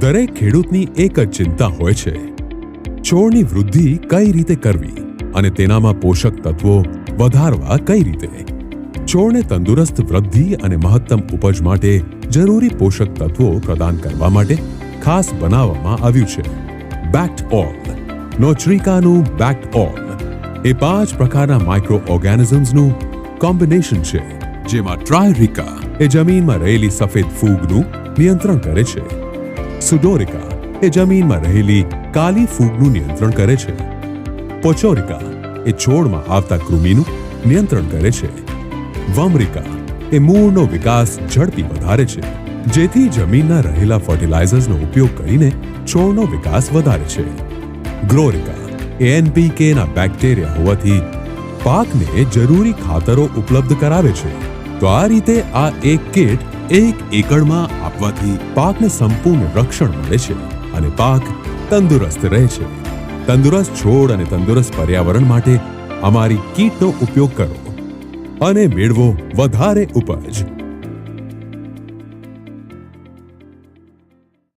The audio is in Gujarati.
દરેક ખેડૂતની એક જ ચિંતા હોય છે. છોડની વૃદ્ધિ કઈ રીતે કરવી અને તેનામાં પોષક તત્વો વધારવા કઈ રીતે? છોડને તંદુરસ્ત વૃદ્ધિ અને મહત્તમ ઉપજ માટે જરૂરી પોષક તત્વો પ્રદાન કરવા માટે ખાસ બનાવવામાં આવ્યું છે. બેક્ટ ઓલ નોચરીકાનું બેક્ટ ઓલ એ પાંચ પ્રકારના માઇક્રો ઓર્ગેનિઝમ્સનું કોમ્બિનેશન છે, જેમાં ટ્રાયરિકા એ જમીનમાં રહેલી સફેદ ફૂગનું નિયંત્રણ કરે છે. સુડોરિકા એ જમીનમાં રહેલી કાલી ફૂગનું નિયંત્રણ કરે છે. પોચોરિકા એ છોડમાં આવતા કૃમિનું નિયંત્રણ કરે છે. વમરિકા એ મૂળનો વિકાસ ઝડપી વધારે છે, જેથી જમીનના રહેલા ફર્ટિલાઇઝર્સનો ઉપયોગ કરીને છોડનો વિકાસ વધારે છે. ગ્રોરિકા એ એનપીકે ના બેક્ટેરિયા હોવાથી પાકને જરૂરી ખાતરો ઉપલબ્ધ કરાવે છે. તો આ રીતે આ એક કીટ એક એકડમાં આપવાથી પાકને સંપૂર્ણ રક્ષણ મળે છે અને પાક તંદુરસ્ત રહે છે. તંદુરસ્ત છોડ અને તંદુરસ્ત પર્યાવરણ માટે અમારી કીટનો ઉપયોગ કરો અને મેળવો વધારે ઉપજ.